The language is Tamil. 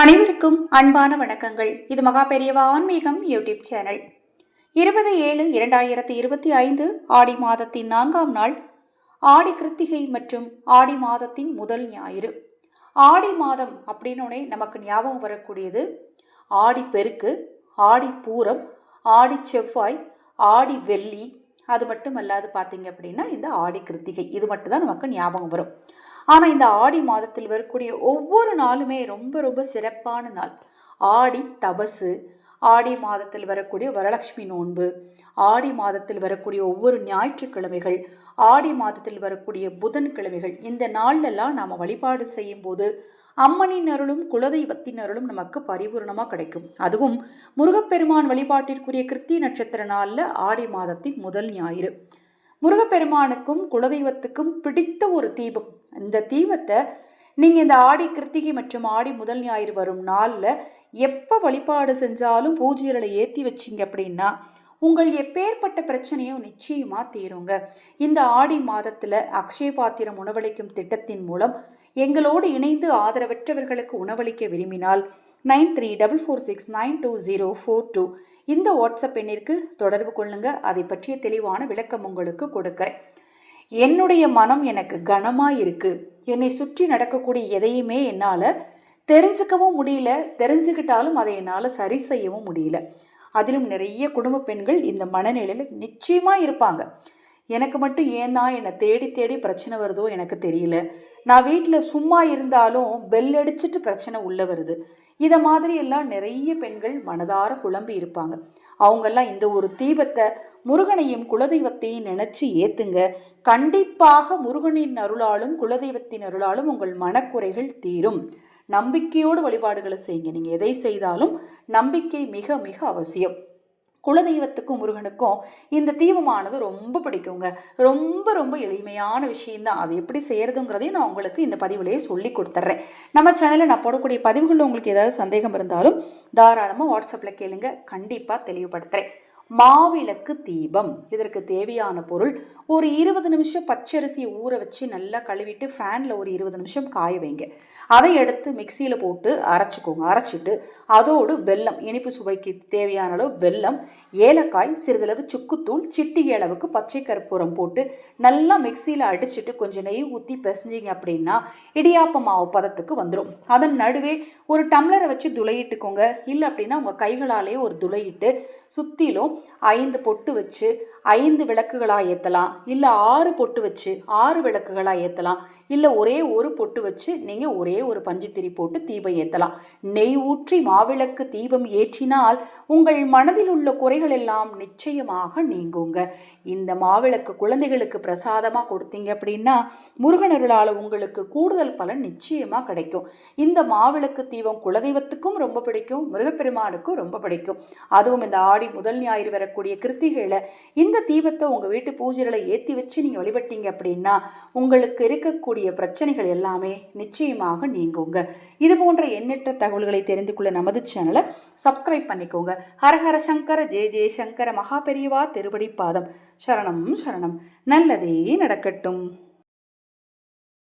அனைவருக்கும் அன்பான வணக்கங்கள். இது மகா பெரியவா ஆன்மீகம் யூடியூப் சேனல். இருபது ஏழு இரண்டாயிரத்தி இருபத்தி ஐந்து ஆடி மாதத்தின் நான்காம் நாள் ஆடி கிருத்திகை மற்றும் ஆடி மாதத்தின் முதல் ஞாயிறு. ஆடி மாதம் அப்படின்னோடனே நமக்கு ஞாபகம் வரக்கூடியது ஆடி பெருக்கு ஆடி பூரம் ஆடி செவ்வாய் ஆடி வெள்ளி அது மட்டும் அல்லாது பார்த்தீங்க அப்படின்னா இந்த ஆடி கிருத்திகை. இது மட்டும்தான் நமக்கு ஞாபகம் வரும். ஆனால் இந்த ஆடி மாதத்தில் வரக்கூடிய ஒவ்வொரு நாளுமே ரொம்ப ரொம்ப சிறப்பான நாள். ஆடி தபசு ஆடி மாதத்தில் வரக்கூடிய வரலட்சுமி நோன்பு ஆடி மாதத்தில் வரக்கூடிய ஒவ்வொரு ஞாயிற்றுக்கிழமைகள் ஆடி மாதத்தில் வரக்கூடிய புதன்கிழமைகள் இந்த நாள்லெல்லாம் நாம் வழிபாடு செய்யும்போது அம்மனின் அருளும் குலதெய்வத்தின் அருளும் நமக்கு பரிபூர்ணமாக கிடைக்கும். அதுவும் முருகப்பெருமான் வழிபாட்டிற்குரிய கிருத்தி நட்சத்திர நாளில் ஆடி மாதத்தின் முதல் ஞாயிறு. முருகப்பெருமானுக்கும் குலதெய்வத்துக்கும் பிடித்த ஒரு தீபம் இந்த தீபத்தை நீங்கள் இந்த ஆடி கிருத்திகை மற்றும் ஆடி முதல் ஞாயிறு வரும் நாளில் எப்போ வழிபாடு செஞ்சாலும் பூஜைகளை ஏற்றி வச்சிங்க அப்படின்னா உங்கள் எப்பேற்பட்ட பிரச்சனையும் நிச்சயமாக தீருங்க. இந்த ஆடி மாதத்தில் அக்ஷய பாத்திரம் உணவளிக்கும் திட்டத்தின் மூலம் எங்களோடு இணைந்து ஆதரவற்றவர்களுக்கு உணவளிக்க விரும்பினால் nine three double four six nine two zero four two இந்த வாட்ஸ்அப் எண்ணிற்கு தொடர்பு கொள்ளுங்கள் அதை பற்றிய தெளிவான விளக்கம் உங்களுக்கு கொடுக்கிறேன். என்னுடைய மனம் எனக்கு கனமாக இருக்குது என்னை சுற்றி நடக்கக்கூடிய எதையுமே என்னால் தெரிஞ்சுக்கவும் முடியல. தெரிஞ்சுக்கிட்டாலும் அதை என்னால் சரி செய்யவும் முடியல. அதிலும் நிறைய குடும்ப பெண்கள் இந்த மனநிலையில் நிச்சயமாக இருப்பாங்க. எனக்கு மட்டும் ஏன் தான் என்னை தேடி தேடி பிரச்சனை வருதோ எனக்கு தெரியல. நான் வீட்டில் சும்மா இருந்தாலும் பெல் அடிச்சிட்டு பிரச்சனை உள்ளே வருது. இதை மாதிரி எல்லாம் நிறைய பெண்கள் மனதார குழம்பி இருப்பாங்க. அவங்கெல்லாம் இந்த ஒரு தீபத்தை முருகனையும் குலதெய்வத்தையும் நினச்சி ஏத்துங்க. கண்டிப்பாக முருகனின் அருளாலும் குலதெய்வத்தின் அருளாலும் உங்கள் மனக்குறைகள் தீரும். நம்பிக்கையோடு வழிபாடுகளை செய்யுங்க. நீங்கள் எதை செய்தாலும் நம்பிக்கை மிக மிக அவசியம். குலதெய்வத்துக்கும் முருகனுக்கும் இந்த தீபமானது ரொம்ப பிடிக்குங்க. ரொம்ப ரொம்ப எளிமையான விஷயம்தான். அது எப்படி செய்கிறதுங்கிறதையும் நான் உங்களுக்கு இந்த பதிவுலேயே சொல்லி கொடுத்துட்றேன். நம்ம சேனலில் நான் போடக்கூடிய பதிவுகளில் உங்களுக்கு ஏதாவது சந்தேகம் இருந்தாலும் தாராளமாக வாட்ஸ்அப்பில் கேளுங்க. கண்டிப்பாக தெளிவுபடுத்துகிறேன் மாவிளக்கு தீபம். இதற்கு தேவையான பொருள் ஒரு இருபது நிமிஷம் பச்சரிசியை ஊற வச்சு நல்லா கழுவிட்டு ஃபேனில் ஒரு இருபது நிமிஷம் காய வைங்க. அதை எடுத்து மிக்சியில் போட்டு அரைச்சிக்கோங்க. அரைச்சிட்டு அதோடு வெல்லம் இனிப்பு சுவைக்கு தேவையான அளவு வெல்லம் ஏலக்காய் சிறிதளவு சுக்குத்தூள் சிட்டிகை அளவுக்கு பச்சை கற்பூரம் போட்டு நல்லா மிக்சியில் அடிச்சுட்டு கொஞ்சம் நெய் ஊற்றி பிசைஞ்சிங்க அப்படின்னா இடியாப்ப மாவு பதத்துக்கு வந்துடும் அதன் நடுவே ஒரு டம்ளரை வச்சு துளையிட்டுக்கோங்க. இல்லை அப்படின்னா உங்கள் கைகளாலேயே ஒரு துளையிட்டு சுற்றிலும் ஐந்து பொட்டு வச்சு ஐந்து விளக்குகளாக ஏற்றலாம் இல்லை ஆறு பொட்டு வச்சு ஆறு விளக்குகளாக ஏற்றலாம் இல்லை ஒரே ஒரு பொட்டு வச்சு நீங்கள் ஒரே ஒரு பஞ்சுத்திரி போட்டு தீபம் ஏற்றலாம் நெய் ஊற்றி மாவிளக்கு தீபம் ஏற்றினால் உங்கள் மனதில் உள்ள குறைகள் எல்லாம் நிச்சயமாக நீங்குங்க. இந்த மாவிளக்கு குழந்தைகளுக்கு பிரசாதமாக கொடுத்தீங்க அப்படின்னா முருகனருளால் உங்களுக்கு கூடுதல் பலன் நிச்சயமாக கிடைக்கும். இந்த மாவிளக்கு தீபம் குலதெய்வத்துக்கும் ரொம்ப பிடிக்கும் முருகப்பெருமானுக்கும் ரொம்ப பிடிக்கும். அதுவும் இந்த ஆடி முதல் ஞாயிறு வரக்கூடிய கிருத்திகையில் இந்த தீபத்தை உங்கள் வீட்டு பூஜைகளை ஏற்றி வச்சு நீங்கள் வழிபட்டீங்க அப்படின்னா உங்களுக்கு இருக்கக்கூடிய பிரச்சனைகள் எல்லாமே நிச்சயமாக நீங்குங்க. இது போன்ற எண்ணற்ற தகவல்களை தெரிந்து கொள்ள நமது சேனலை சப்ஸ்கிரைப் பண்ணிக்கோங்க. ஹரஹர சங்கர ஜெய ஜெயசங்கர மகா பெரியவா திருவடி பாதம். சரணம் சரணம். நல்லதே நடக்கட்டும்.